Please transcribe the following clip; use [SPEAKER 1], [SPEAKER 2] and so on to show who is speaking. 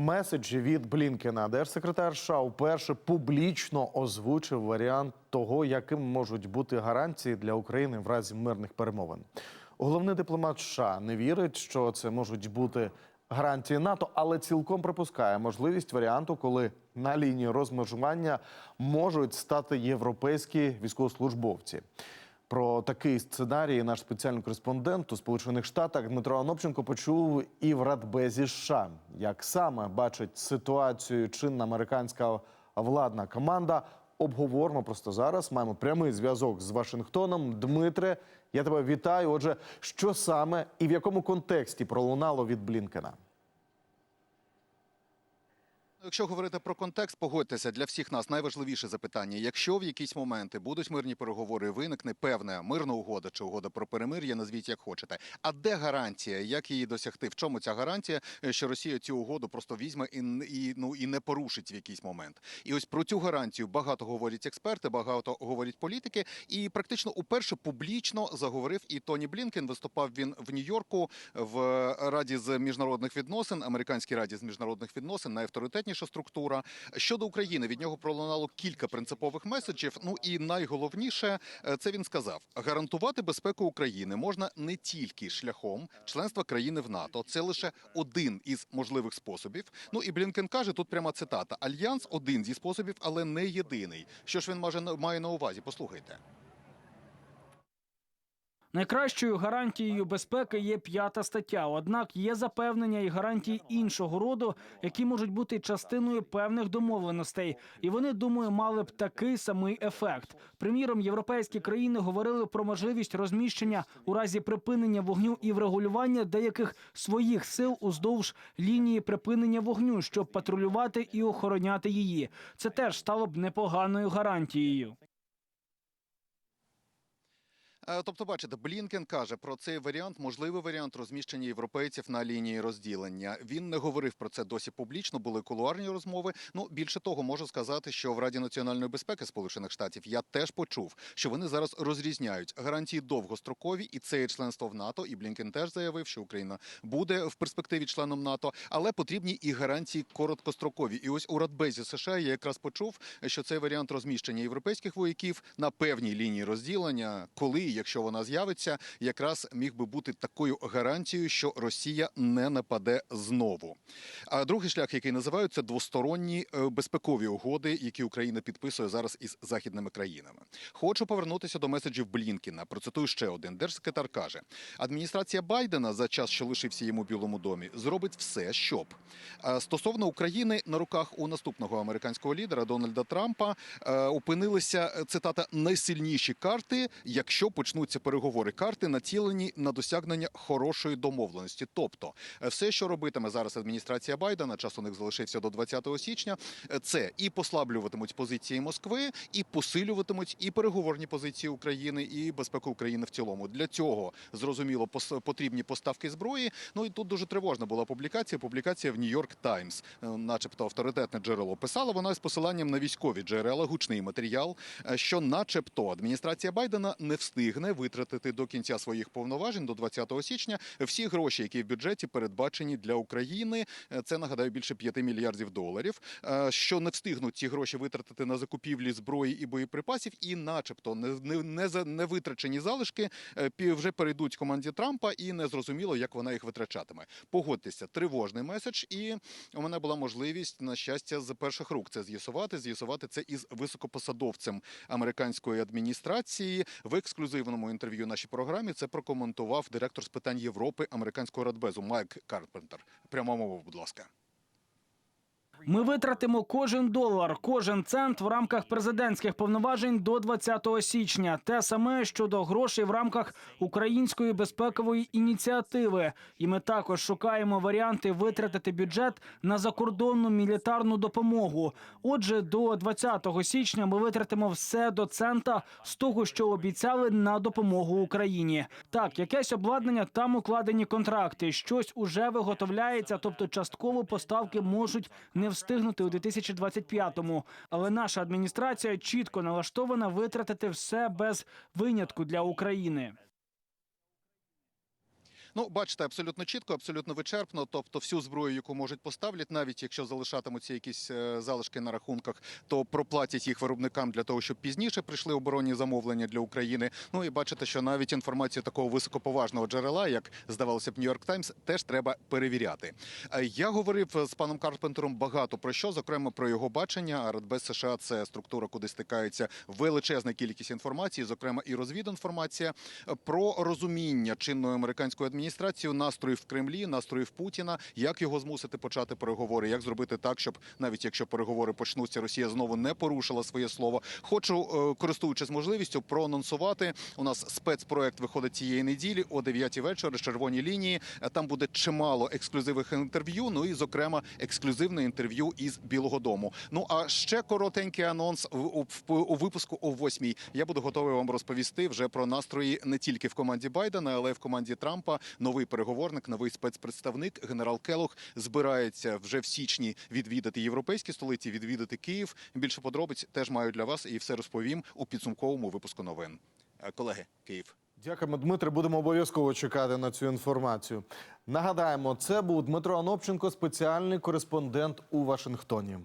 [SPEAKER 1] меседжі від Блінкена. Держсекретар США вперше публічно озвучив варіант того, яким можуть бути гарантії для України в разі мирних перемовин. Головний дипломат США не вірить, що це можуть бути гарантії НАТО, але цілком припускає можливість варіанту, коли на лінії розмежування можуть стати європейські військовослужбовці. Про такий сценарій наш спеціальний кореспондент у Сполучених Штатах Дмитро Анопченко почув і в Радбезі США. Як саме бачить ситуацію чинна американська владна команда? Обговоримо просто зараз. Маємо прямий зв'язок з Вашингтоном. Дмитре, я тебе вітаю. Отже, що саме і в якому контексті пролунало від Блінкена?
[SPEAKER 2] Якщо говорити про контекст, погодьтеся для всіх нас найважливіше запитання. Якщо в якісь моменти будуть мирні переговори, виникне певна мирна угода чи угода про перемир'я, назвіть як хочете. А де гарантія? Як її досягти? В чому ця гарантія, що Росія цю угоду просто візьме і, і ну і не порушить в якийсь момент? І ось про цю гарантію багато говорять експерти, багато говорять політики. І практично уперше публічно заговорив і Тоні Блінкен. Виступав він в Нью-Йорку в Раді з міжнародних відносин, американській раді з міжнародних відносин, найавторитетніша структура. Щодо України від нього пролунало кілька принципових меседжів. Ну і найголовніше, е, це він сказав: гарантувати безпеку України можна не тільки шляхом членства країни в НАТО. Це лише один із можливих способів. Ну і Блінкен каже, тут пряма цитата: Альянс один зі способів, але не єдиний. Що ж він має на увазі? Послухайте.
[SPEAKER 3] Найкращою гарантією безпеки є п'ята стаття. Однак є запевнення і гарантії іншого роду, які можуть бути частиною певних домовленостей, і вони думаю, мали б такий самий ефект. Приміром, європейські країни говорили про можливість розміщення у разі припинення вогню і врегулювання деяких своїх сил уздовж лінії припинення вогню, щоб патрулювати і охороняти її. Це теж стало б непоганою гарантією.
[SPEAKER 2] Е, Тобто, бачите, Блінкен каже про цей варіант, можливий варіант розміщення європейців на лінії розділення. Він не говорив про це досі публічно. Були кулуарні розмови. Ну більше того, можу сказати, що в Раді національної безпеки Сполучених Штатів я теж почув, що вони зараз розрізняють гарантії довгострокові, і це членство в НАТО. І Блінкен теж заявив, що Україна буде в перспективі членом НАТО, але потрібні і гарантії короткострокові. І ось у Радбезі США я якраз почув, що цей варіант розміщення європейських вояків на певній лінії розділення, коли якщо вона з'явиться, якраз міг би бути такою гарантією, що Росія не нападе знову. А другий шлях, який називають, це двосторонні е, безпекові угоди, які Україна підписує зараз із західними країнами. Хочу повернутися до меседжів Блінкіна. Процитую ще один. Держсекретар каже: адміністрація Байдена за час, що лишився йому в Білому домі, зробить все, щоб стосовно України на руках у наступного американського лідера Дональда Трампа е, опинилися е, цитата найсильніші карти, якщо почнуться переговори. Карти націлені на досягнення хорошої домовленості. Тобто, е, все, що робитиме зараз адміністрація Байдена, час у них залишився до 20 січня. е, Це і послаблюватимуть позиції Москви, і посилюватимуть і переговорні позиції України, і безпеку України в цілому. Для цього зрозуміло потрібні поставки зброї. Ну і тут дуже тривожна була публікація. Публікація в Нью-Йорк Таймс, Е, начебто авторитетне джерело. Писала вона з посиланням на військові джерела, гучний матеріал, що, начебто, адміністрація Байдена не встигне витратити до кінця своїх повноважень до 20 січня всі гроші, які в бюджеті передбачені для України. Е, Це нагадаю більше 5 мільярдів доларів. Е, Що не встигнуть ці гроші витратити на закупівлі зброї і боєприпасів, і, начебто, не, не, за- не витрачені залишки е, вже перейдуть команді Трампа, і не зрозуміло, як вона їх витрачатиме. Погодьтеся, тривожний меседж, і у мене була можливість на щастя з перших рук це з'ясувати. З'ясувати це із високопосадовцем американської адміністрації в ексклюзивному інтерв'ю нашій програмі. Це прокоментував директор з питань Європи американського радбезу Майк Карпентер. Прямо мова, будь ласка.
[SPEAKER 3] Ми витратимо кожен долар, кожен цент в рамках президентських повноважень до 20 січня. Те саме щодо грошей в рамках української безпекової ініціативи. І ми також шукаємо варіанти витратити бюджет на закордонну мілітарну допомогу. Отже, до 20 січня ми витратимо все до цента з того, що обіцяли на допомогу Україні. Так, якесь обладнання там укладені контракти, щось уже виготовляється, тобто частково поставки можуть не встигнути у 2025-му. Але наша адміністрація чітко налаштована витратити все без винятку для України.
[SPEAKER 2] Ну, бачите, абсолютно чітко, абсолютно вичерпно. Тобто, всю зброю, яку можуть поставлять, навіть якщо залишатимуться якісь е, залишки на рахунках, то проплатять їх виробникам для того, щоб пізніше прийшли оборонні замовлення для України. Ну і бачите, що навіть інформацію такого високоповажного джерела, як здавалося б, Нью-Йорк Таймс, теж треба перевіряти. Е, Я говорив з паном Карпентером багато про що, зокрема про його бачення. А Радбез США це структура, куди стикається величезна кількість інформації, зокрема і розвідінформація е, про розуміння чинної американської адміністрації настроїв в Кремлі, настроїв Путіна, як його змусити почати переговори, як зробити так, щоб навіть якщо переговори почнуться, Росія знову не порушила своє слово. Хочу, е, користуючись можливістю, проанонсувати. У нас спецпроект виходить цієї неділі о 9 вечора. Червоні лінії. Е, Там буде чимало ексклюзивних інтерв'ю. Ну і зокрема ексклюзивне інтерв'ю із Білого Дому. Ну а ще коротенький анонс у випуску о 8 Я буду готовий вам розповісти вже про настрої не тільки в команді Байдена, але й в команді Трампа. Новий переговорник, новий спецпредставник генерал Келох збирається вже в січні відвідати європейські столиці, відвідати Київ. Більше подробиць теж маю для вас і все розповім у підсумковому випуску новин. Е, Колеги, Київ.
[SPEAKER 1] Дякуємо, Дмитре. Будемо обов'язково чекати на цю інформацію. Нагадаємо, це був Дмитро Анопченко, спеціальний кореспондент у Вашингтоні.